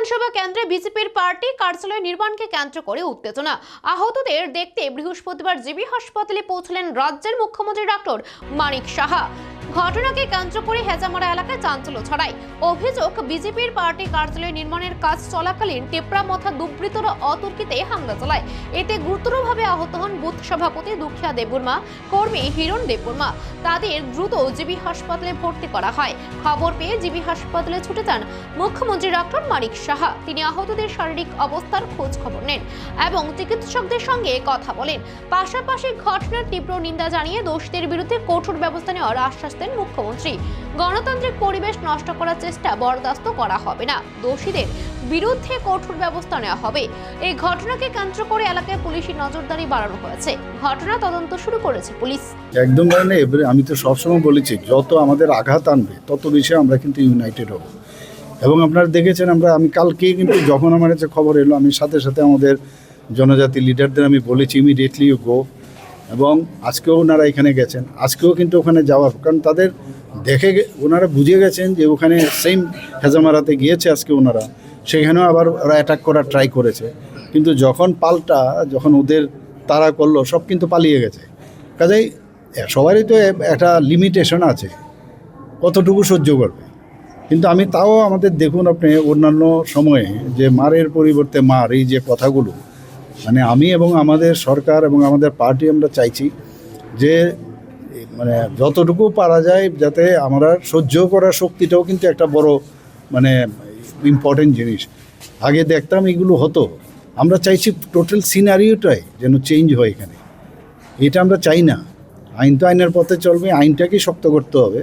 বিধানসভা কেন্দ্রে বিজেপির পার্টি কার্যালয় নির্মাণকে কেন্দ্র করে উত্তেজনা। আহতদের দেখতে বৃহস্পতিবার জিবি হাসপাতালে পৌঁছলেন রাজ্যের মুখ্যমন্ত্রী ডক্টর মানিক সাহা। ঘটনাকে কেন্দ্র করে হেজামারা এলাকায় চাঞ্চল্য ছড়ায়। অভিযোগ, বিজেপির পার্টি কার্যালয় নির্মাণের কাজ চলাকালীন টেপরা মথা দুর্বৃত্তরা অতর্কিতে হামলা চালায়। এতে গুরুতরভাবে আহত হন বুথ সভাপতি দুঃখিয়া দেববর্মা, কর্মী হিরণ দেববর্মা। তাদের দ্রুত জিবি হাসপাতালে ভর্তি করা হয়। খবর পেয়ে জিবি হাসপাতালে ছুটে যান মুখ্যমন্ত্রী ডক্টর মানিক সাহা। তিনি আহতদের শারীরিক অবস্থার খোঁজ খবর নেন এবং চিকিৎসকদের সঙ্গে কথা বলেন। পাশাপাশি ঘটনার তীব্র নিন্দা জানিয়ে দোষীদের বিরুদ্ধে কঠোর ব্যবস্থা নেওয়ার আশ্বাস দেন মুখ্যমন্ত্রী। গণতান্ত্রিক পরিবেশ নষ্ট করার চেষ্টা বরদাস্ত করা হবে না। দোষীদের বিরুদ্ধে কঠোর ব্যবস্থা নেওয়া হবে। এই ঘটনাকে কেন্দ্র করে এলাকায় পুলিশি নজরদারি বাড়ানো হয়েছে। ঘটনা তদন্ত শুরু করেছে পুলিশ। একদম মানে আমি তো সবসময় বলেছি, যত আমাদের আঘাত আনবে, তত বেশি আমরা কিন্তু ইউনাইটেড হব। এবং আপনারা দেখেছেন আমরা, আমি কালকেই কিন্তু যখন আমার কাছে খবর এলো, আমি সাথে সাথে আমাদের জনজাতি লিডারদের আমি বলেছি ইমিডিয়েটলি ইউ গো এবং আজকেও ওনারা এখানে গেছেন। আজকেও কিন্তু ওখানে যাওয়ার কারণ তাদের দেখে ওনারা বুঝে গেছেন যে ওখানে সেম হেজামারাতে গিয়েছে আজকে ওনারা। সেখানেও আবার ওরা অ্যাটাক করার ট্রাই করেছে। কিন্তু যখন পাল্টা, যখন ওদের তারা করল, সব কিন্তু পালিয়ে গেছে। কাজেই সবারই তো একটা লিমিটেশন আছে। কতটুকু সহ্য করবে? কিন্তু আমি তাও আমাদের দেখুন আপনি অন্যান্য সময়ে যে মারের পরিবর্তে মার, এই যে কথাগুলো মানে আমি এবং আমাদের সরকার এবং আমাদের পার্টি আমরা চাইছি যে মানে যতটুকু পারা যায় যাতে আমরা সহ্য করার শক্তিটাও কিন্তু একটা বড় মানে ইম্পর্টেন্ট জিনিস। আগে দেখতাম এগুলো হতো। আমরা চাইছি টোটাল সিনারিওটাই যেন চেঞ্জ হয় এখানে। এটা আমরা চাই না। আইন তো আইনের পথে চলবে, আইনটাকেই শক্ত করতে হবে।